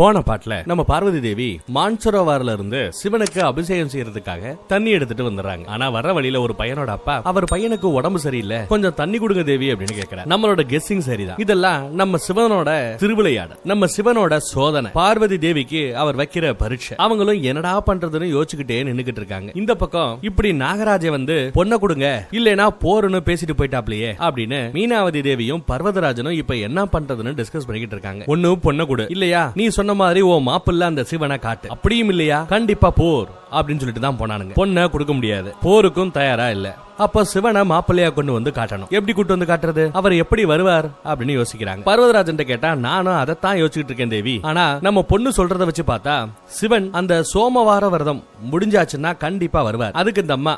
போன பாட்டுல நம்ம பார்வதி தேவி மான்சரோவார்ல இருந்து சிவனுக்கு அபிஷேகம் செய்யறதுக்காக தண்ணி எடுத்துட்டு வந்துடுறாங்க. ஆனா வர வழியில ஒரு பையனோட அப்பா அவர் பையனுக்கு உடம்பு சரியில்லை. கொஞ்சம் தண்ணி கொடுங்க தேவி அப்படின்னு கேக்குறாரு. நம்மளோட கெஸ்ஸிங் சரிதான். இதெல்லாம் நம்ம சிவனோட திருவிளையாடு நம்ம சிவனோட சோதனை. பார்வதி தேவிக்கு அவர் வைக்கிற பரீட்சை. அவங்களும் என்னடா பண்றதுன்னு யோசிச்சுக்கிட்டே நின்னுகிட்டு இருக்காங்க. இந்த பக்கம் இப்படி நாகராஜ வந்து பொண்ணை கொடுங்க இல்லனா போருன்னு பேசிட்டு போயிட்டாப்லயே அப்படின்னு மீனாவதி தேவியும் பர்வதராஜனும் இப்ப என்ன பண்றதுன்னு டிஸ்கஸ் பண்ணிக்கிட்டு இருக்காங்க. ஒண்ணு பொண்ணை கொடு இல்லையா? நீ சொன்ன மாதிரி ஓ மாப்பிள்ள அந்த சிவனை காட்டு. அப்படியும் இல்லையா? கண்டிப்பா போர். அப்படின்னு சொல்லிட்டு தான் போனானுங்க. பொண்ணை கொடுக்க முடியாது. போருக்கும் தயாரா இல்ல. அப்ப சிவனை மாப்பிள்ளையா கொண்டு வந்து காட்டணும். எப்படி கூட்டு வந்து காட்டுறது? அவர் எப்படி வருவார்? அப்படின்னு யோசிக்கிறாங்க. பர்வதராஜன் கேட்டா நானும் அதைத்தான் யோசிச்சுட்டு இருக்கேன் தேவி. ஆனா நம்ம பொண்ணு சொல்றத வச்சு பார்த்தா சிவன் அந்த சோமவார விரதம் முடிஞ்சாச்சுன்னா கண்டிப்பா வருவார். அதுக்கு இந்த அம்மா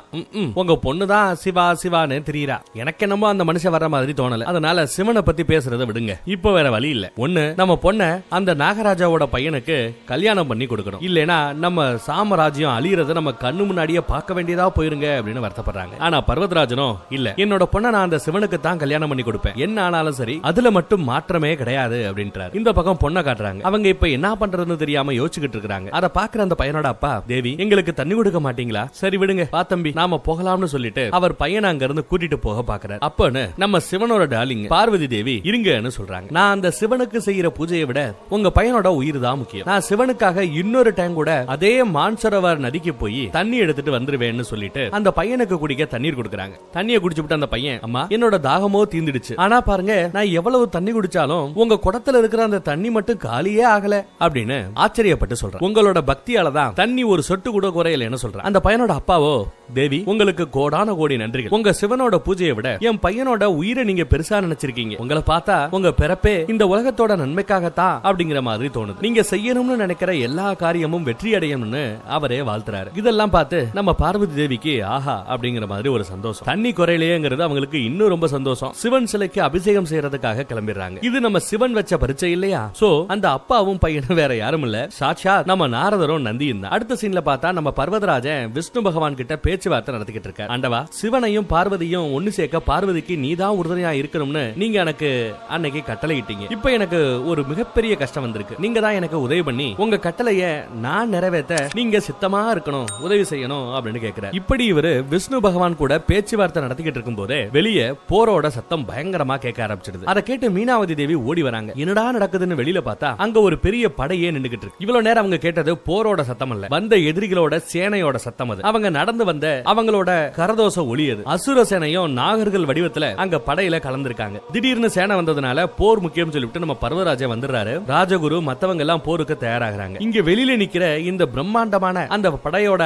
உங்க பொண்ணு தான் சிவா சிவான்னு தெரியுறா. எனக்கு என்னமோ அந்த மனுஷன் வர மாதிரி தோணல. அதனால சிவனை பத்தி பேசுறத விடுங்க. இப்ப வேற வழி இல்ல. ஒண்ணு நம்ம பொண்ண அந்த நாகராஜாவோட பையனுக்கு கல்யாணம் பண்ணி கொடுக்கணும். இல்லைனா நம்ம சாமராஜ்யம் அழியறத நம்ம கண்ணு முன்னாடியே பார்க்க வேண்டியதா போயிருங்க அப்படின்னு வருத்தப்படுறாங்க. ஆனா பர்வதராஜனும் இல்ல என்னோட பொண்ணை நான் அந்த சிவனுக்கு தான் கல்யாணம் பண்ணி கொடுப்பேன். என்ன ஆனாலும் சரி அதுல மட்டும் மாற்றமே கிடையாது அப்படின்றாரு. இந்த பக்கம் பொண்ணை காட்டுறாங்க. அவங்க இப்ப என்ன பண்றதுன்னு தெரியாம யோசிச்சுக்கிட்டு இருக்காங்க அத பாக்குற அந்த பையனோட அப்பா தேவி எங்களுக்கு தண்ணி கொடுக்க மாட்டீங்களா? சரி விடுங்க. பா தம்பி. நாம போகலாம்னு சொல்லிட்டு அவர் பையனை அங்க இருந்து கூட்டிட்டு போக பாக்குறாரு. அப்பன்னு நம்ம சிவனோட டாலிங் பார்வதி தேவி இருங்கன்னு சொல்றாங்க. நான் அந்த சிவனுக்கு செய்யற பூஜையை விட உங்க பையனோட உயிர் தான் முக்கியம். நான் சிவனுக்காக இன்னொரு டைம் கூட அதே மான்சரவர் நதிக்கு போய் தண்ணி எடுத்துட்டு வந்துருவேன்னு சொல்லிட்டு அந்த பையனுக்கு குடிக்க தண்ணி தண்ணீர் கொடுக்கறாங்க. தண்ணியை குடிச்சுட்டு அந்த பையன் அம்மா. என்னோட தாகமோ தீந்துடுச்சு. ஆனா பாருங்க நான் எவ்வளவு தண்ணி குடிச்சாலும் உங்க குடத்துல இருக்கிற அந்த தண்ணி மட்டும் காலியே ஆகல அப்படின்னு ஆச்சரியப்பட்டு சொல்றேன். உங்களோட பக்தியால தான் தண்ணி ஒரு சொட்டு கூட குறையலன்னு சொல்றேன். அந்த பையனோட அப்பாவோ தேவி உங்களுக்கு கோடான கோடி நன்றிகள். உங்க சிவனோட பூஜையை விட என் பையனோட உயிரை நீங்க பெருசா நினைச்சிருக்கீங்க. உங்களை பார்த்தா உங்க பிறப்பே இந்த உலகத்தோட நன்மைக்காகத்தான் அப்படிங்கிற மாதிரி தோணுது. நீங்க செய்யணும்னு நினைக்கிற எல்லா காரியமும் வெற்றி அடையணும்னு அவரே வாழ்த்துறாரு. இதெல்லாம் பார்த்து நம்ம பார்வதி தேவிக்கு ஆஹா அப்படிங்கிற மாதிரி ஒரு சந்தோஷம். தண்ணி குறையிலேங்கிறது அவங்களுக்கு இன்னும் ரொம்ப சந்தோஷம். சிவன் சிலைக்கு அபிஷேகம் செய்யறதுக்காக கிளம்பிடுறாங்க. இது நம்ம சிவன் வச்ச பரிச்சை இல்லையா? சோ அந்த அப்பாவும் பையனும் வேற யாரும் இல்ல. சாட்சா நம்ம நாரதரும் நந்தியும் தான். அடுத்த சீன்ல பார்த்தா நம்ம பர்வதராஜன் விஷ்ணு பகவான் கிட்ட பேச்சுவார்த்தை நடத்திக்கிட்டு இருக்காரு. ஆண்டவா சிவனையும் பார்வதியும் ஒண்ணு சேர்க்க பார்வதிக்கு நீதான் உறுதுணையா இருக்கணும்னு நீங்க எனக்கு அன்னைக்கு கட்டளையிட்டீங்க. இப்ப எனக்கு ஒரு மிகப்பெரிய கஷ்டம் வந்திருக்கு. நீங்க தான் எனக்கு உதவி பண்ணி உங்க கட்டளைய நான் நிறைவேற்ற நீங்க சித்தமா இருக்கணும் உதவி செய்யணும் அப்படின்னு கேக்குறாரு. இப்படி இவரு விஷ்ணு பகவான் கூட கூட பேச்சுவார்த்தை நடத்திக்கிட்டு இருக்கும் போதே வெளியே போரோட சத்தம் பயங்கரமா கேட்க ஆரம்பிச்சிடுது. அதை கேட்டு மீனாவதி தேவி ஓடி வராங்க. என்னடா நடக்குதுன்னு வெளியில பார்த்தா அங்க ஒரு பெரிய படையே நின்றுகிட்டு இருக்கு. இவ்வளவு நேரம் அவங்க கேட்டது போரோட சத்தம் இல்ல வந்த எதிரிகளோட சேனையோட சத்தம் அது. அவங்க நடந்து வந்த அவங்களோட கரதோச ஒளியது அசுர சேனையும் நாகர்கள் வடிவத்துல அங்க படையில கலந்திருக்காங்க. திடீர்னு சேனை வந்ததுனால போர் முக்கியம் சொல்லிவிட்டு நம்ம பர்வராஜா வந்துடுறாரு. ராஜகுரு மத்தவங்க எல்லாம் போருக்கு தயாராகிறாங்க. இங்க வெளியில நிக்கிற இந்த பிரம்மாண்டமான அந்த படையோட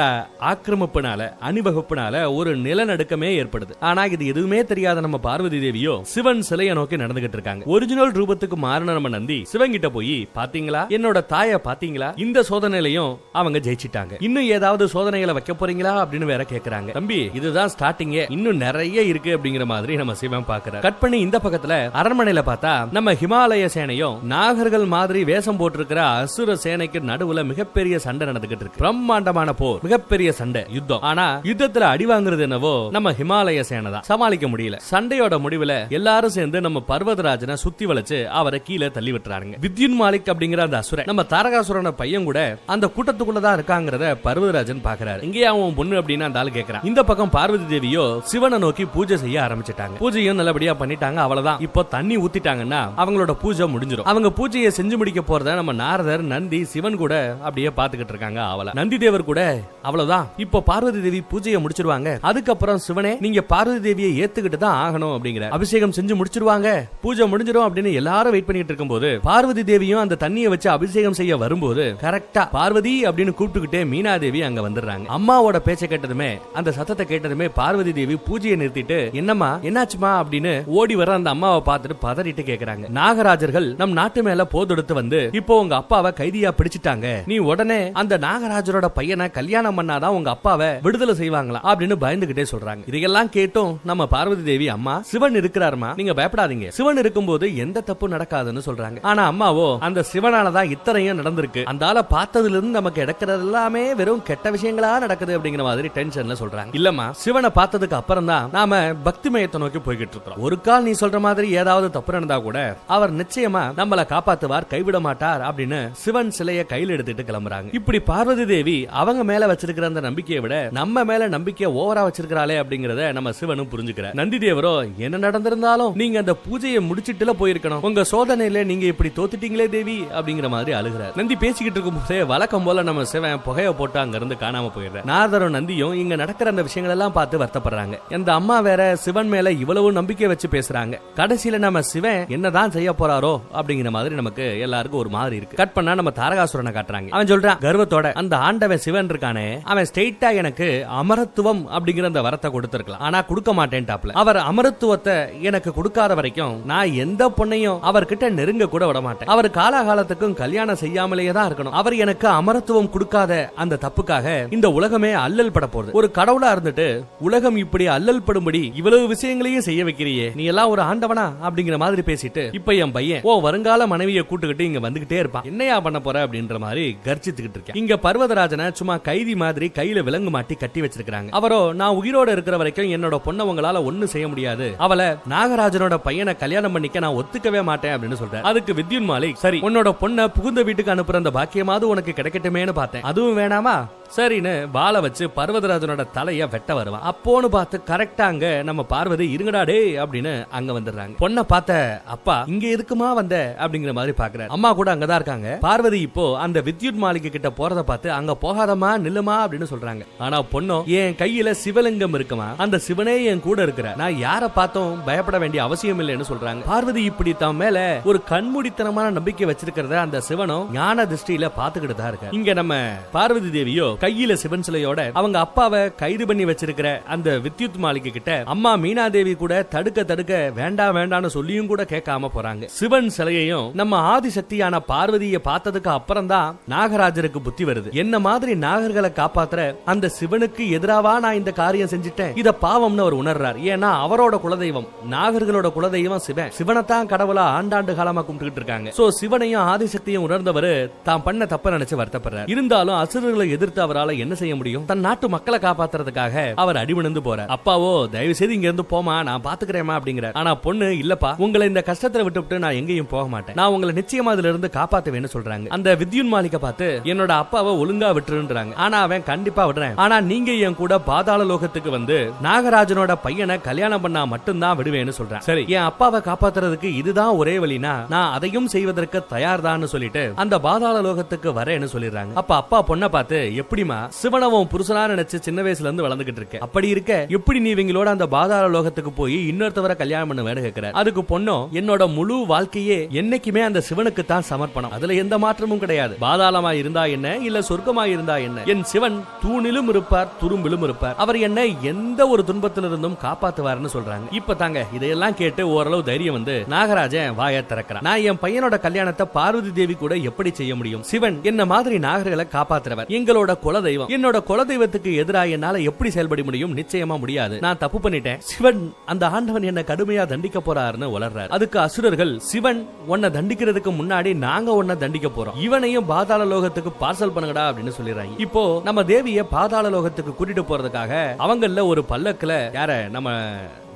ஆக்கிரமிப்புனால அணிவகுப்புனால ஒரு நிலநடுக்கமே ஏற்படுது. ஆனா இது எதுவுமே தெரியாத நம்ம பார்வதி தேவியோ சிவன் சிலையை நோக்கி நடந்துகிட்டு இருக்காங்க. ஒரிஜினல் ரூபத்துக்கு மாறின நம்ம நந்தி சிவன் கிட்ட போய் பாத்தீங்களா? என்னோட தாய பாத்தீங்களா? இந்த சோதனையிலையும் அவங்க ஜெயிச்சிட்டாங்க. இன்னும் ஏதாவது சோதனைகளை வைக்க போறீங்களா? அப்படின்னு வேற கேக்குறாங்க. தம்பி இதுதான் ஸ்டார்டிங்கே இன்னும் நிறைய இருக்கு அப்படிங்கிற மாதிரி நம்ம சிவன் பாக்குற கட் பண்ணி இந்த பக்கத்துல அரண்மனையில பார்த்தா நம்ம ஹிமாலய சேனையும் நாகர்கள் மாதிரி வேஷம் போட்டிருக்கிற அசுர சேனைக்கு நடுவுல மிகப்பெரிய சண்டை நடந்துகிட்டு இருக்கு. பிரம்மாண்டமான போர் மிகப்பெரிய சண்டை யுத்தம். ஆனா யுத்தத்துல அடி வாங்குறது என்னவோ நம்ம ஹிமாலய சேனை தான். சமாளிக்க முடியல. சண்டையோட முடிவுல எல்லாரும் சேர்ந்து நம்ம பர்வதராஜனை சுத்தி வளைச்சு அவரை கீழே தள்ளி விட்டுறாங்க வித்யுன் மாலிக் அப்படிங்கிற அந்த அசுரன் நம்ம தாரகாசுரன பையன் கூட அந்த கூட்டத்துக்குள்ளதான் இருக்காங்கிறத பர்வதராஜன் பாக்குறாரு. இங்கேயே அவன் பொண்ணு அப்படின்னு அந்த ஆள் கேக்குறான். இந்த பக்கம் பார்வதி தேவியோ சிவனை நோக்கி பூஜை செய்ய ஆரம்பிச்சிட்டாங்க. பூஜையும் நல்லபடியா பண்ணிட்டாங்க அவ்வளவுதான். இப்போ தண்ணி ஊத்திட்டாங்கன்னா அவங்களோட பூஜை முடிஞ்சிடும் அவங்க பூஜையை செஞ்சு முடிக்க போறத நம்ம நாரதர் நந்தி சிவன் கூட அப்படியே பாத்துக்கிட்டு இருக்காங்க அவள. நந்தி தேவர் கூட அவ்வளவுதான். இப்போ பார்வதி தேவி பூஜையை முடிச்சிருவாங்க. அதுக்கப்புறம் சிவனே நீங்க பார்வதி தேவியை ஏத்துக்கிட்டு தான் ஆகணும் அப்படிங்கிற. அபிஷேகம் செஞ்சு முடிச்சிருவாங்க. பூஜை முடிஞ்சிடும் அப்படின்னு எல்லாரும் வெயிட் பண்ணிட்டு இருக்கும்போது பார்வதி தேவியும் அந்த தண்ணியை வச்சு அபிஷேகம் செய்ய வரும்போது கரெக்டா பார்வதி அப்படின்னு கூப்பிட்டுக்கிட்டே மீனா தேவி அங்க வந்துடுறாங்க. அம்மாவோட பேச்சை கேட்டதுமே அந்த சத்தத்தை கேட்டதுமே பார்வதி தேவி பூஜையை நிறுத்திட்டு என்னம்மா என்னாச்சுமா அப்படின்னு ஓடி வர அந்த அம்மாவை பார்த்துட்டு பதறிட்டு கேக்குறாங்க. நாகராஜர்கள் நம் நாட்டு மேல போதெடுத்து வந்து இப்போ உங்க அப்பாவை கைதியா பிடிச்சிட்டாங்க. நீ உடனே அந்த நாகராஜரோட பையனை கல்யாணம் பண்ணாதான் உங்க அப்பாவை விடுதலை செய்வாங்களா அப்படின்னு பயந்துகிட்டே சொல்றாங்க. சொல்றாங்க. இதையெல்லாம் கேட்டும் நம்ம பார்வதி தேவி அம்மா சிவன் இருக்கிறாருமா நீங்க பயப்படாதீங்க. சிவன் இருக்கும்போது எந்த தப்பு நடக்காதுன்னு சொல்றாங்க. ஆனா அம்மாவோ அந்த சிவனாலதான் இத்தனையும் நடந்திருக்கு. அந்த ஆள பார்த்ததுல இருந்து நமக்கு நடக்கிறது எல்லாமே வெறும் கெட்ட விஷயங்களா நடக்குது அப்படிங்கிற மாதிரி டென்ஷன்ல சொல்றாங்க. இல்லம்மா சிவனை பார்த்ததுக்கு அப்புறம் தான் நாம பக்தி மயத்தை நோக்கி போய்கிட்டு இருக்கிறோம். ஒரு கால் நீ சொல்ற மாதிரி ஏதாவது தப்பு நடந்தா கூட அவர் நிச்சயமா நம்மள காப்பாத்துவார் கைவிட மாட்டார் அப்படின்னு சிவன் சிலைய கையில் எடுத்துட்டு கிளம்புறாங்க. இப்படி பார்வதி தேவி அவங்க மேல வச்சிருக்கிற அந்த நம்பிக்கையை விட நம்ம மேல நம்பிக்கையை ஓவரா வச்சிருக்கிறாளே அப்படிங்கறத நம்ம சிவனும் புரிஞ்சுக்கிற. நந்தி தேவரோ என்ன நடந்திருந்தாலும் நீங்க அந்த பூஜையை முடிச்சிட்டுல போயிருக்கணும். உங்க சோதனையில நீங்க இப்படி தோத்துட்டீங்களே தேவி அப்படிங்கிற மாதிரி அழுகிறார். நந்தி பேசிக்கிட்டு இருக்கும் போதே வழக்கம் போல நம்ம சிவன் புகைய போட்டு அங்க இருந்து காணாம போயிடுற நாரதரும் நந்தியும் இங்க நடக்கிற அந்த விஷயங்கள் எல்லாம் பார்த்து வருத்தப்படுறாங்க. அந்த அம்மா வேற சிவன் மேல இவ்வளவு நம்பிக்கை வச்சு பேசுறாங்க. கடைசியில நம்ம சிவன் என்னதான் செய்ய போறாரோ அப்படிங்கிற மாதிரி நமக்கு எல்லாருக்கும் ஒரு மாதிரி இருக்கு. கட் பண்ணா நம்ம தாரகாசுரனை காட்டுறாங்க. அவன் சொல்றான் கர்வத்தோட அந்த ஆண்டவன் சிவன் இருக்கானே அவன் ஸ்ட்ரெயிட்டா எனக்கு அமரத்துவம் அப்படிங்கிற அந்த வரத்தை கொடுத்திருக்கலாம். ஆனா கொடுக்க மாட்டேன்டாப்ல அவர் அமரத்துவத்தை எனக்கு கொடுக்காத வரைக்கும் நான் எந்த பொண்ணையும் அவர்கிட்ட நெருங்க கூட விட மாட்டேன். அவர் காலாகாலத்துக்கும் கல்யாணம் செய்யாமலேயே தான் இருக்கணும். அவர் எனக்கு அமரத்துவம் கொடுக்காத அந்த தப்புக்காக இந்த உலகமே அல்லல் பட போகுது. ஒரு கடவுளா இருந்துட்டு உலகம் இப்படி அல்லல் படும்படி இவ்வளவு விஷயங்களையும் செய்ய வைக்கிறியே. நீ எல்லாம் ஒரு ஆண்டவனா அப்படிங்கிற மாதிரி பேசிட்டு இப்ப என் பையன் ஓ வருங்கால மனைவியை கூட்டுக்கிட்டு இங்க வந்துகிட்டே இருப்பான். என்னையா பண்ண போற அப்படின்ற மாதிரி கர்ஜித்துக்கிட்டு இருக்கேன். இங்க பர்வதராஜனை சும்மா கைதி மாதிரி கையில விலங்கு மாட்டி கட்டி வச்சிருக்காங்க அவரோ நான் உயிரோட இருக்கிற வரைக்கும் என்னோட பொண்ணை உங்களால ஒண்ணு செய்ய முடியாது. அவளை நாகராஜனோட பையனை கல்யாணம் பண்ணிக்க நான் ஒத்துக்கவே மாட்டேன் அப்படின்னு சொல்றேன். அதுக்கு வித்யுன் மாலிக் சரி உன்னோட பொண்ணை புகுந்த வீட்டுக்கு அனுப்புற அந்த பாக்கியமாவது உனக்கு கிடைக்கட்டுமேனு பார்த்தேன். அதுவும் வேணாமா? சரின்னு வாழை வச்சு பர்வதராஜனோட தலைய வெட்ட வருவான். அப்போன்னு பார்த்து கரெக்டா அங்க நம்ம பார்வதி இருங்கடா டே அப்படின்னு அங்க வந்துடுறாங்க. பொண்ணை பார்த்த அப்பா இங்க எதுக்குமா வந்த? அப்படிங்கிற மாதிரி பாக்குறாரு அம்மா கூட அங்கதான் இருக்காங்க. பார்வதி இப்போ அந்த வித்யுத் மாளிகை கிட்ட போறத பார்த்து அங்க போகாதமா நில்லுமா அப்படின்னு சொல்றாங்க. ஆனா பொண்ணும் என் கையில சிவலிங்கம் இருக்குமா? அந்த சிவனே என் கூட இருக்கிற நான் யார பார்த்தும் பயப்பட வேண்டிய அவசியம் இல்லைன்னு சொல்றாங்க. பார்வதி இப்படி தான் மேல ஒரு கண்மூடித்தனமான நம்பிக்கை வச்சிருக்கிறத அந்த சிவனும் ஞான திருஷ்டியில பாத்துக்கிட்டு தான் இருக்க இங்க நம்ம பார்வதி தேவியோ கையில சிவன் சிலையோட அவங்க அப்பாவை கைது பண்ணி வச்சிருக்கிற அந்த வித்யுத் மாளிகை கிட்ட அம்மா மீனா தேவி கூட தடுக்க தடுக்க வேண்டாம் வேண்டாம்னு சொல்லியும் கூட கேட்காம போறாங்க. சிவன் சிலையையும் நம்ம ஆதிசக்தியான பார்வதியை பார்த்ததுக்கு அப்புறம் தான் நாகராஜருக்கு புத்தி வருது. என்ன மாதிரி நாகர்களை காப்பாத்துற அந்த சிவனுக்கு எதிராவா நான் இந்த காரியம் செஞ்சு செஞ்சுட்டேன். இத பாவம்னு அவர் உணர்றார். ஏன்னா அவரோட குலதெய்வம் நாகர்களோட குலதெய்வம் சிவன். சிவனைத்தான் கடவுளா ஆண்டாண்டு காலமா கும்பிட்டு இருக்காங்க. சோ சிவனையும் ஆதிசக்தியும் உணர்ந்தவர் தான் பண்ண தப்ப நினைச்சு வருத்தப்படுறார். இருந்தாலும் அசுரர்களை எதிர்த்து அவரால என்ன செய்ய முடியும்? தன் நாட்டு மக்களை காப்பாத்துறதுக்காக அவர் அடிவிழுந்து போறார். அப்பாவோ தயவு செய்து இங்க இருந்து போமா நான் பாத்துக்கிறேமா அப்படிங்கிற ஆனா பொண்ணு இல்லப்பா உங்களை இந்த கஷ்டத்துல விட்டுவிட்டு நான் எங்கேயும் போக மாட்டேன். நான் உங்களை நிச்சயமா அதுல இருந்து காப்பாத்துவேன்னு சொல்றாங்க. அந்த வித்யுன் மாளிகை பார்த்து என்னோட அப்பாவை ஒழுங்கா விட்டுருன்றாங்க. ஆனா அவன் கண்டிப்பா விடுறேன். ஆனா நீங்க என் கூட பாதாள லோகத்துக்கு வந்து நாகராஜனோட பையனை கல்யாணம் பண்ணா மட்டும்தான் விடுவேன்னு சொல்றேன். சரி. என் அப்பாவை காப்பாத்துறதுக்கு இதுதான் ஒரே வழினா நான் அதையும் செய்வதற்கு தயார் சொல்லிட்டு அந்த பாதாள லோகத்துக்கு வரேன்னு சொல்லிடுறாங்க. அப்ப அப்பா பொண்ணை பார்த்து எப்படிமா சிவனவன் புருஷனா நினைச்சு சின்ன வயசுல இருந்து வளர்ந்துகிட்டு இருக்க. அப்படி இருக்க எப்படி நீ இவங்களோட அந்த பாதாள லோகத்துக்கு போய் இன்னொருத்தவரை கல்யாணம் பண்ண வேணும் கேட்கிற? அதுக்கு பொண்ணும் என்னோட முழு வாழ்க்கையே என்னைக்குமே அந்த சிவனுக்கு தான் சமர்ப்பணம். அதுல எந்த மாற்றமும் கிடையாது. பாதாளமா இருந்தா என்ன இல்ல சொர்க்கமா இருந்தா என்ன? என் சிவன் தூணிலும் இருப்பார் துரும்பிலும் இருப்பார். அவர் என்னை எந்த ஒரு துன்பத்திலிருந்தும் காப்பாத்துவாருன்னு சொல்றாங்க. இப்ப தாங்க இதையெல்லாம் கேட்டு ஓரளவு தைரியம் வந்து நாகராஜன் வாய திறக்கிறான். நான் என் பையனோட கல்யாணத்தை பார்வதி தேவி கூட எப்படி செய்ய முடியும்? சிவன் என்ன மாதிரி நாகர்களை காப்பாத்துறவர்? எங்களோட குலதெய்வம். என்னோட குலதெய்வத்துக்கு எதிராக என்னால எப்படி செயல்பட முடியும்? நிச்சயமா முடியாது. நான் தப்பு பண்ணிட்டேன். சிவன் அந்த ஆண்டவன் என்ன கடுமையா தண்டிக்க போறாருன்னு வளர்றாரு அதுக்கு அசுரர்கள் சிவன் உன்னை தண்டிக்கிறதுக்கு முன்னாடி நாங்க உன்னை தண்டிக்க போறோம். இவனையும் பாதாள லோகத்துக்கு பார்சல் பண்ணுங்கடா அப்படின்னு சொல்லிடுறாங்க. இப்போ நம்ம தேவிய பாதாள லோகத்துக்கு கூட்டிட்டு போறதுக்காக அவங்கள ஒரு பல்லக்கில் யார நம்ம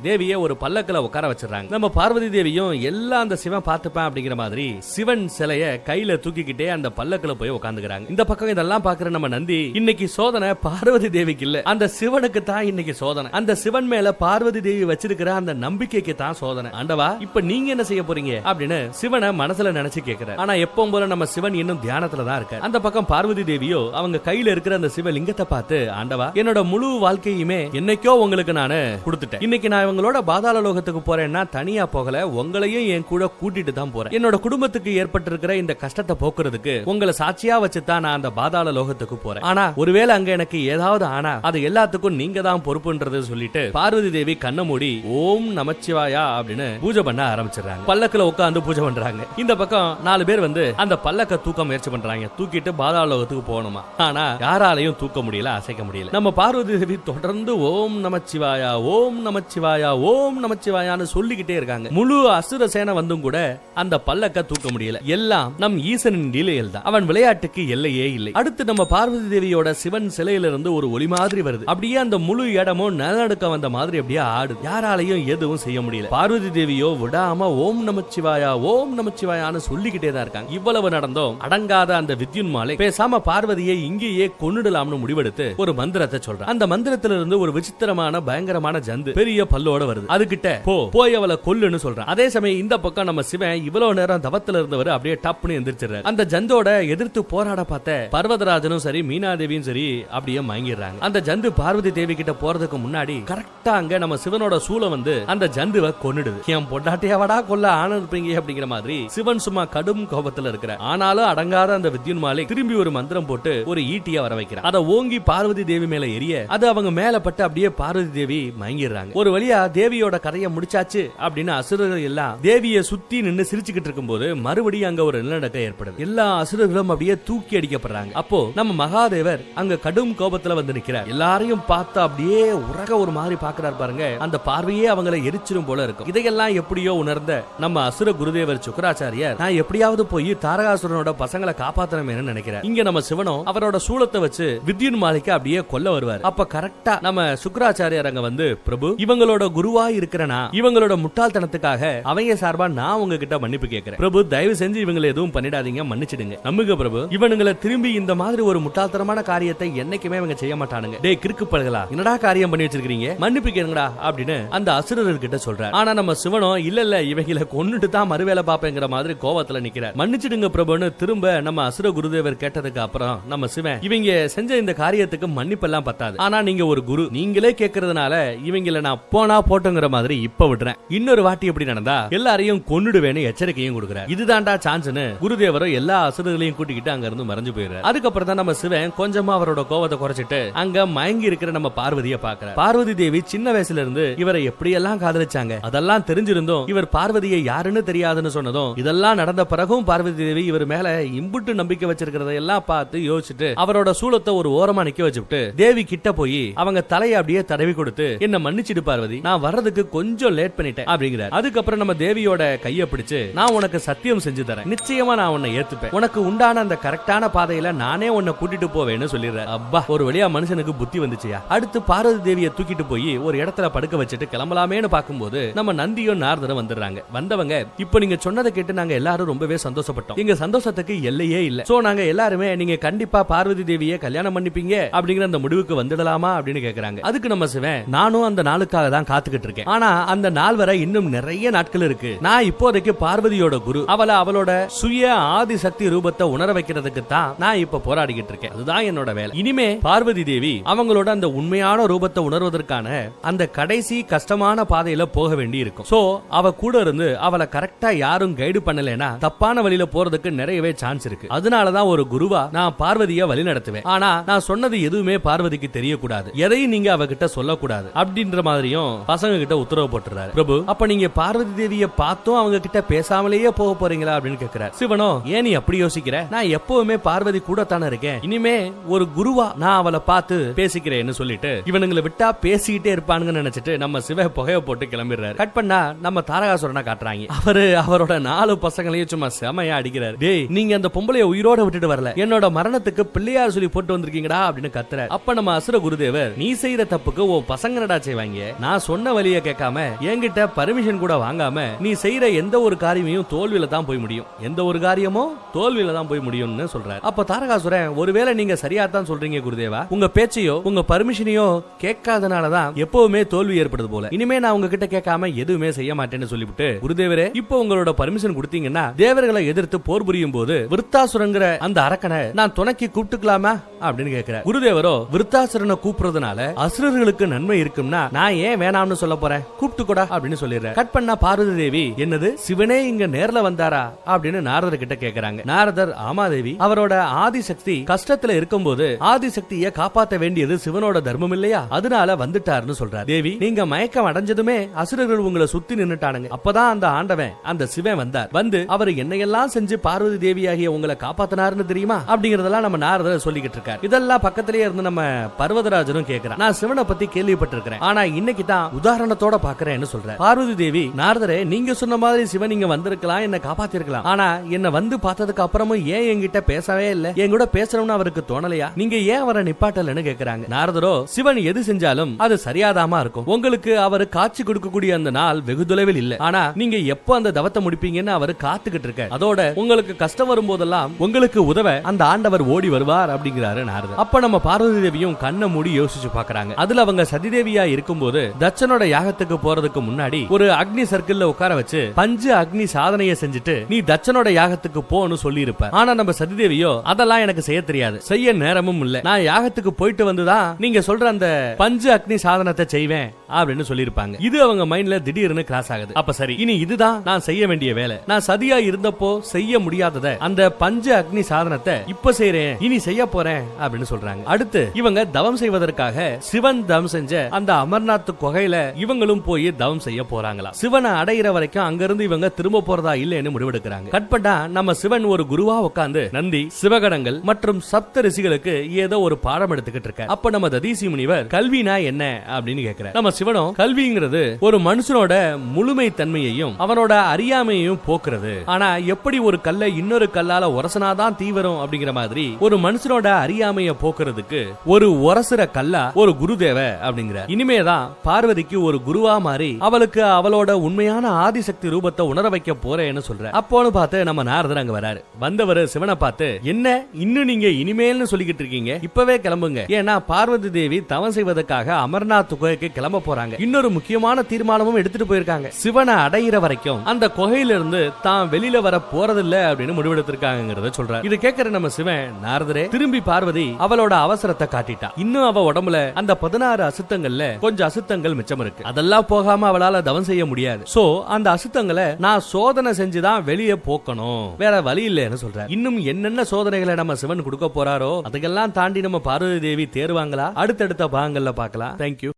தேவியை ஒரு பல்லக்கில் உட்கார வச்சிடறாங்க. நம்ம பார்வதி தேவியும் எல்லாம் அந்த சிவன் பார்த்துப்பேன் அப்படிங்கிற மாதிரி சிவன் சிலைய கையில தூக்கிக்கிட்டே அந்த பல்லக்குல போய் உட்காந்துக்கிறாங்க. இந்த பக்கம் இதெல்லாம் பாக்குற நம்ம நந்தி இன்னைக்கு சோதனை பார்வதி தேவிக்கு இல்ல. அந்த சிவனுக்கு தான் இன்னைக்கு சோதனை. அந்த சிவன் மேல பார்வதி தேவி வச்சிருக்கிற அந்த நம்பிக்கைக்கு தான் சோதனை. ஆண்டவா இப்ப நீங்க என்ன செய்ய போறீங்க? அப்படின்னு சிவனை மனசுல நினைச்சு கேக்குற ஆனா எப்பவும் போல நம்ம சிவன் இன்னும் தியானத்துல தான் இருக்க அந்த பக்கம் பார்வதி தேவியோ அவங்க கையில இருக்கிற அந்த சிவலிங்கத்தை பார்த்து ஆண்டவா என்னோட முழு வாழ்க்கையுமே என்னைக்கோ உங்களுக்கு நானு கொடுத்துட்டேன். இன்னைக்கு நான் அவங்களோட பாதாள லோகத்துக்கு போறேன்னா தனியா போகல உங்களையும் என் கூட கூட்டிட்டு தான் போறேன். என்னோட குடும்பத்துக்கு ஏற்பட்டிருக்கிற இந்த கஷ்டத்தை போக்குறதுக்கு உங்களை சாட்சியா வச்சு தான் நான் அந்த பாதாள லோகத்துக்கு போறேன். ஆனா ஒருவேளை அங்க எனக்கு ஏதாவது ஆனா அது எல்லாத்துக்கும் நீங்க தான் பொறுப்புன்றது சொல்லிட்டு பார்வதி தேவி கண்ண மூடி ஓம் நமச்சிவாயா அப்படின்னு பூஜை பண்ண ஆரம்பிச்சிடுறாங்க. பல்லக்குல உட்காந்து பூஜை பண்றாங்க. இந்த பக்கம் நாலு பேர் வந்து அந்த பல்லக்க தூக்க முயற்சி பண்றாங்க. தூக்கிட்டு பாதாள லோகத்துக்கு போகணுமா? ஆனா யாராலையும் தூக்க முடியல அசைக்க முடியல. நம்ம பார்வதி தேவி தொடர்ந்து ஓம் நமச்சிவாயா ஓம் நமச்சிவாயா நமச்சிவாயா ஓம் நமச்சிவாயான்னு சொல்லிக்கிட்டே இருக்காங்க. முழு அசுர சேனை வந்தும் கூட அந்த பல்லக்க தூக்க முடியல. எல்லாம் நம் ஈசனின் லீலையில் தான் அவன் விளையாட்டுக்கு எல்லையே இல்லை. அடுத்து நம்ம பார்வதி தேவியோட சிவன் சிலையிலிருந்து ஒரு ஒளி மாதிரி வருது. அப்படியே அந்த முழு இடமும் நிலநடுக்க வந்த மாதிரி அப்படியே ஆடுது. யாராலையும் எதுவும் செய்ய முடியல. பார்வதி தேவியோ விடாம ஓம் நமச்சிவாயா ஓம் நமச்சிவாயான்னு சொல்லிக்கிட்டே தான் இருக்காங்க. இவ்வளவு நடந்தோம் அடங்காத அந்த வித்யுன் மாலை பேசாம பார்வதியை இங்கேயே கொன்னுடலாம்னு முடிவெடுத்து ஒரு மந்திரத்தை சொல்றான். அந்த மந்திரத்திலிருந்து ஒரு விசித்திரமான பயங்கரமான ஜந்து பெரிய பல்லு பல்லோட வருது. அதுகிட்ட போ. போய் அவளை கொல்லுன்னு சொல்றான். அதே சமயம் இந்த பக்கம் நம்ம சிவன் இவ்வளவு நேரம் தவத்துல இருந்தவர் அப்படியே டப்புன்னு எந்திரிச்சிடுறாரு. அந்த ஜந்தோட எதிர்த்து போராட பார்த்த பர்வதராஜனும் சரி மீனாதேவியும் சரி அப்படியே மயங்கிடுறாங்க. அந்த ஜந்து பார்வதி தேவி கிட்ட போறதுக்கு முன்னாடி கரெக்டா அங்க நம்ம சிவனோட சூளை வந்து அந்த ஜந்துவை கொன்னுடுது. என் பொண்டாட்டியாவடா கொல்ல ஆன இருப்பீங்க அப்படிங்கிற மாதிரி சிவன் சும்மா கடும் கோபத்துல இருக்கிற ஆனாலும் அடங்காத அந்த வித்யுன் மாலை திரும்பி ஒரு மந்திரம் போட்டு ஒரு ஈட்டிய வர வைக்கிறார். அதை ஓங்கி பார்வதி தேவி மேல எரிய அது அவங்க மேல பட்டு அப்படியே பார்வதி தேவி மயங்கிடுறாங்க. ஒரு வழியா தேவியோட கதையை முடிச்சாச்சு அப்படின்னு அசுரர்கள் எல்லாம் தேவியை சுத்தி நின்னு சிரிச்சுக்கிட்டு இருக்கும்போது மறுபடியும் அங்க ஒரு நிலநடுக்கம் ஏற்படுது. எல்லா அசுரர்களும் அப்படியே தூக்கி அடிக்கப்படுறாங்க. அப்போ நம்ம மகாதேவர் அங்க கடும் கோபத்துல வந்து நிக்கிறார். எல்லாரையும் பார்த்து அப்படியே உறக ஒரு மாதிரி பாக்குறாரு பாருங்க. அந்த பார்வையே அவங்கள எரிச்சிரும் போல இருக்கும். இதையெல்லாம் எப்படியோ உணர்ந்த நம்ம அசுர குருதேவர் சுக்கராச்சாரியார் நான் எப்படியாவது போய் தாரகாசுரனோட பசங்களை காப்பாத்தணுமேனு நினைக்கிறேன் இங்க நம்ம சிவனும் அவரோட சூளத்தை வச்சு வித்யுன் மாலிக்க அப்படியே கொல்ல வருவார். அப்ப கரெக்டா நம்ம சுக்கராச்சாரியார் அங்க வந்து பிரபு இவங்களோட குருவா இருக்கிறனா இவங்களோட முட்டாள்தனத்துக்காக அவங்க சார்பா நான் உங்ககிட்ட மன்னிப்பு கேட்கிறேன். பிரபு தயவு செஞ்சு இவங்களை எதுவும் பண்ணிடாதீங்க மன்னிச்சிடுங்க. நம்புங்க பிரபு இவனுங்களை திரும்பி இந்த மாதிரி ஒரு முட்டாள்தனமான காரியத்தை என்னைக்குமே இவங்க செய்ய மாட்டானுங்க. டேய் கிறுக்கு பழகலா? என்னடா காரியம் பண்ணி வச்சிருக்கீங்க மன்னிப்பு கேளுங்கடா அப்படின்னு அந்த அசுரர்கிட்ட சொல்றேன் ஆனா நம்ம சிவனும் இல்ல இல்ல இவங்களை கொன்னுட்டு தான் மறுவேலை பாப்பேங்கிற மாதிரி கோவத்துல நிக்கிறார். மன்னிச்சிடுங்க பிரபுன்னு திரும்ப நம்ம அசுர குருதேவர் கேட்டதுக்கு அப்புறம் நம்ம சிவன் இவங்க செஞ்ச இந்த காரியத்துக்கு மன்னிப்பெல்லாம் பத்தாது. ஆனா நீங்க ஒரு குரு நீங்களே கேக்குறதுனால இவங்கள நான் போன போட்டோங்கிற மாதிரி இப்ப விடுறேன். இன்னொரு வாட்டி எப்படி நடந்தா எல்லாரையும் கொன்னுடுவேன்னு எச்சரிக்கையும் கொடுக்குறார். இதுதான்டா சான்ஸ்னு குருதேவரும் எல்லா அசுரர்களையும் கூட்டிக்கிட்டு அங்க இருந்து மறைஞ்சு போயிரு அதுக்கப்புறம் தான் நம்ம சிவன் கொஞ்சமா அவரோட கோவத்தை குறைச்சிட்டு அங்க மயங்கி இருக்கிற நம்ம பார்வதிய பாக்குற பார்வதி தேவி சின்ன வயசுல இருந்து இவரை எப்படி எல்லாம் காதலிச்சாங்க? அதெல்லாம் தெரிஞ்சிருந்தும் இவர் பார்வதியை யாருன்னு தெரியாதுன்னு சொன்னதும் இதெல்லாம் நடந்த பிறகும் பார்வதி தேவி இவர் மேல இம்புட்டு நம்பிக்கை வச்சிருக்கிறத எல்லாம் பார்த்து யோசிச்சுட்டு அவரோட சூளத்தை ஒரு ஓரமா நிக்க வச்சுட்டு தேவி கிட்ட போய் அவங்க தலையை அப்படியே தடவி கொடுத்து என்ன மன்னிச்சிடு பார்வதி நான் வர்றதுக்கு கொஞ்சம் லேட் பண்ணிட்டேன் அப்படிங்கிறார். அதுக்கப்புறம் நம்ம தேவியோட கையை பிடிச்சு நான் உனக்கு சத்தியம் செஞ்சு தரேன். நிச்சயமா நான் உன்னை ஏத்துப்பேன். உனக்கு உண்டான அந்த கரெக்டான பாதையில நானே உன்னை கூட்டிட்டு போவேன்னு சொல்லிடுறேன் அப்பா ஒரு வழியா மனுஷனுக்கு புத்தி வந்துச்சுயா? அடுத்து பார்வதி தேவியை தூக்கிட்டு போய் ஒரு இடத்துல படுக்க வச்சுட்டு கிளம்பலாமேன்னு பார்க்கும்போது நம்ம நந்தியும் நாரதரும் வந்துடுறாங்க. வந்தவங்க இப்போ நீங்க சொன்னதை கேட்டு நாங்க எல்லாரும் ரொம்பவே சந்தோஷப்பட்டோம். எங்க சந்தோஷத்துக்கு எல்லையே இல்ல. சோ நாங்க எல்லாருமே நீங்க கண்டிப்பா பார்வதி தேவியை கல்யாணம் பண்ணிப்பீங்க அப்படிங்கிற அந்த முடிவுக்கு வந்துடலாமா? அப்படின்னு கேக்குறாங்க. அதுக்கு நம்ம சிவன் நானும் அந்த நாளுக்காக தான் காத்துக்கிட்டு இருக்கேன். ஆனா அந்த நாள் வரை இன்னும் நிறைய நாட்கள் இருக்கு. நான் இப்போதைக்கு பார்வதியோட குரு. அவளை அவளோட சுய ஆதி சக்தி ரூபத்தை உணர வைக்கிறதுக்கு தான் நான் இப்ப போராடிக்கிட்டு இருக்கேன். அதுதான் என்னோட வேலை. இனிமே பார்வதி தேவி அவங்களோட அந்த உண்மையான ரூபத்தை உணர்வதற்கான அந்த கடைசி கஷ்டமான பாதையில போக வேண்டி இருக்கும் சோ அவ கூட இருந்து அவளை கரெக்டா யாரும் கைடு பண்ணலைன்னா தப்பான வழியில போறதுக்கு நிறையவே சான்ஸ் இருக்கு. அதனாலதான் ஒரு குருவா நான் பார்வதிய வழி நடத்துவேன். ஆனா நான் சொன்னது எதுவுமே பார்வதிக்கு தெரியக்கூடாது. எதையும் நீங்க அவகிட்ட சொல்லக்கூடாது. அப்படின்ற மாதிரியும் பசங்க கிட்ட உத்தரவு போட்டுறாரு. பிரபு அப்ப நீங்க பார்வதி தேவிய பார்த்தும் அவங்க கிட்ட பேசாமலேயே போக போறீங்களா? அப்படின்னு கேக்குறாரு. சிவனோ ஏன் நீ அப்படி யோசிக்கிற? நான் எப்பவுமே பார்வதி கூட தானே இருக்கேன். இனிமே ஒரு குருவா நான் அவளை பார்த்து பேசிக்கிறேன்னு சொல்லிட்டு இவனுங்களை விட்டா பேசிக்கிட்டே இருப்பானுங்கன்னு நினைச்சிட்டு நம்ம சிவ புகைய போட்டு கிளம்பிடுறாரு. கட் பண்ணா நம்ம தாரகாசுரனை காட்டுறாங்க. அவரு அவரோட நாலு பசங்களையும் சும்மா செமையா அடிக்கிறாரு. டேய் நீங்க அந்த பொம்பளைய உயிரோட விட்டுட்டு வரல. என்னோட மரணத்துக்கு பிள்ளையார் சொல்லி போட்டு வந்திருக்கீங்கடா அப்படின்னு கத்துற அப்ப நம்ம அசுர குருதேவர் நீ செய்யற தப்புக்கு உன் பசங்கடா செய்வாங்க. நான் சொன்ன வழிய கேட்காம என்கிட்ட பர்மிஷன் கூட வாங்காம நீ செய்யற எந்த ஒரு காரியமையும் தோல்வியில தான் போய் முடியும். எந்த ஒரு காரியமும் தோல்வியில தான் போய் முடியும்னு சொல்றாரு. அப்ப தாரகாசுரன் ஒருவேளை நீங்க சரியா தான் சொல்றீங்க குருதேவா? உங்க பேச்சையோ உங்க பர்மிஷனையோ கேட்காதனாலதான் எப்பவுமே தோல்வி ஏற்படுது போல. இனிமே நான் உங்ககிட்ட கேட்காம எதுவுமே செய்ய மாட்டேன்னு சொல்லிவிட்டு குருதேவரே இப்போ உங்களோட பர்மிஷன் கொடுத்தீங்கன்னா தேவர்களை எதிர்த்து போர் புரியும் போது விருத்தாசுரங்கிற அந்த அரக்கனை நான் துணைக்கு கூப்பிட்டுக்கலாமா? அப்படின்னு கேட்கிறேன் குருதேவரோ விருத்தாசுரனை கூப்பிடுறதுனால அசுரர்களுக்கு நன்மை இருக்கும்னா நான் ஏன் வேணாம் வேணாம்னு சொல்ல போறேன் கூப்பிட்டு கூட அப்படின்னு சொல்லிடுற. கட் பண்ணா பார்வதி தேவி என்னது? சிவனே இங்க நேர்ல வந்தாரா? அப்படின்னு நாரதர் கிட்ட கேக்குறாங்க. நாரதர் ஆமா தேவி. அவரோட ஆதிசக்தி கஷ்டத்துல இருக்கும்போது ஆதிசக்தியை காப்பாத்த வேண்டியது சிவனோட தர்மம் இல்லையா? அதனால வந்துட்டாருன்னு சொல்றாரு. தேவி நீங்க மயக்கம் அடைஞ்சதுமே அசுரர்கள் உங்களை சுத்தி நின்னுட்டானுங்க. அப்பதான் அந்த ஆண்டவன் அந்த சிவன் வந்தார். வந்து அவர் என்னையெல்லாம் செஞ்சு பார்வதி தேவியாகிய உங்களை காப்பாத்தினாருன்னு தெரியுமா? அப்படிங்கறதெல்லாம் நம்ம நாரதர் சொல்லிக்கிட்டு இருக்காரு. இதெல்லாம் பக்கத்திலேயே இருந்து நம்ம பர்வதராஜனும் கேக்குறான். நான் சிவனை பத்தி கேள்விப்பட்டிருக்கிறேன். ஆனா இன்னைக்கு தான் உதாரணத்தோட பாக்குறேன்னு சொல்றேன். பார்வதி தேவி நாரதரே நீங்க சொன்ன மாதிரி சிவன் இங்க வந்திருக்கலாம் என்ன காப்பாத்திருக்கலாம். ஆனா என்ன வந்து பார்த்ததுக்கு அப்புறமும் ஏன் என்கிட்ட பேசவே இல்ல? என் கூட பேசணும்னு அவருக்கு தோணலையா? நீங்க ஏன் அவரை நிப்பாட்டலன்னு கேக்குறாங்க. நாரதரோ சிவன் எது செஞ்சாலும் அது சரியாதாமா இருக்கும். உங்களுக்கு அவர் காட்சி கொடுக்கக்கூடிய அந்த நாள் வெகு தொலைவில் இல்ல. ஆனா நீங்க எப்போ அந்த தவத்தை முடிப்பீங்கன்னு அவர் காத்துக்கிட்டு இருக்க அதோட உங்களுக்கு கஷ்டம் வரும்போதெல்லாம் உங்களுக்கு உதவ அந்த ஆண்டவர் ஓடி வருவார் அப்படிங்கிறாரு நாரதர். அப்ப நம்ம பார்வதி தேவியும் கண்ணை மூடி யோசிச்சு பாக்குறாங்க அதுல அவங்க சதிதேவியா இருக்கும்போது அர்ச்சனோட யாகத்துக்கு போறதுக்கு முன்னாடி ஒரு அக்னி சர்க்கிள்ல உட்கார வச்சு பஞ்சு அக்னி சாதனையை செஞ்சுட்டு நீ தச்சனோட யாகத்துக்கு போன்னு சொல்லி இருப்ப ஆனா நம்ம சதிதேவியோ அதெல்லாம் எனக்கு செய்ய தெரியாது. செய்ய நேரமும் இல்ல. நான் யாகத்துக்கு போயிட்டு வந்துதான் நீங்க சொல்ற அந்த பஞ்சு அக்னி சாதனத்தை செய்வேன் அப்படின்னு சொல்லியிருப்பாங்க. இது அவங்க மைண்ட்ல திடீர்னு கிராஸ் ஆகுது. அப்ப சரி இனி இதுதான் நான் செய்ய வேண்டிய வேலை. நான் சதியா இருந்தப்போ செய்ய முடியாதத அந்த பஞ்சு அக்னி சாதனத்தை இப்ப செய்யறேன் இனி செய்ய போறேன் அப்படின்னு சொல்றாங்க. அடுத்து இவங்க தவம் செய்வதற்காக சிவன் தவம் செஞ்ச அந்த அமர்நாத் குகையில இவங்களும் போய் தவம் செய்ய போறாங்களா? சிவனை அடையிற வரைக்கும் அங்கிருந்து இவங்க திரும்ப போறதா இல்லைன்னு முடிவெடுக்கிறாங்க. கட் பண்ணா நம்ம சிவன் ஒரு குருவா உட்கார்ந்து நந்தி சிவகடங்கள் மற்றும் சப்த ரிஷிகளுக்கு ஏதோ ஒரு பாடம் எடுத்துக்கிட்டு இருக்க அப்ப நம்ம ததீசி முனிவர் கல்வினா என்ன? அப்படின்னு கேக்குற நம்ம சிவனும் கல்விங்கிறது ஒரு மனுஷனோட முழுமை தன்மையையும் அவனோட அறியாமையையும் போக்குறது. ஆனா எப்படி ஒரு கல்லை இன்னொரு கல்லால உரசனாதான் தீவிரம் அப்படிங்கிற மாதிரி ஒரு மனுஷனோட அறியாமைய போக்குறதுக்கு ஒரு உரசுற கல்லா ஒரு குருதேவ அப்படிங்கிற இனிமேதான் பார்வதிக்கு ஒரு குருவா மாறி அவளுக்கு அவளோட உண்மையான ஆதிசக்தி ரூபத்தை உணர வைக்க போறேன்னு சொல்ற. அப்போன்னு பார்த்து நம்ம நாரதர் அங்க வராரு. வந்தவர் சிவனை பார்த்து என்ன? இன்னும் நீங்க இனிமேல்னு சொல்லிக்கிட்டு இருக்கீங்க? இப்பவே கிளம்புங்க. ஏன்னா பார்வதி தேவி தவம் செய்வதற்காக அமர்நாத் குகைக்கு கிளம்ப போறாங்க. இன்னொரு முக்கியமான தீர்மானமும் எடுத்துட்டு போயிருக்காங்க. சிவனை அடையிற வரைக்கும் அந்த குகையில இருந்து தான் வெளியில வர போறதில்ல அப்படின்னு முடிவெடுத்திருக்காங்கிறத சொல்றாரு இது கேட்கிற நம்ம சிவன் நாரதரே திரும்பி பார்வதி அவளோட அவசரத்தை காட்டிட்டா. இன்னும் அவ உடம்புல அந்த பதினாறு அசுத்தங்கள்ல கொஞ்சம் அசுத்தங்கள் மிச்சம் இருக்கு. அதெல்லாம் போகாம அவளால தவம் செய்ய முடியாது. சோ அந்த அசுத்தங்களை நான் சோதனை செஞ்சுதான் வெளியே போக்கணும். வேற வழி இல்லைன்னு சொல்ற இன்னும் என்னென்ன சோதனைகளை நம்ம சிவன் கொடுக்க போறாரோ அதுக்கெல்லாம் தாண்டி நம்ம பார்வதி தேவி தேர்வாங்களா அடுத்தடுத்த பாகங்கள்ல பார்க்கலாம். தேங்க்யூ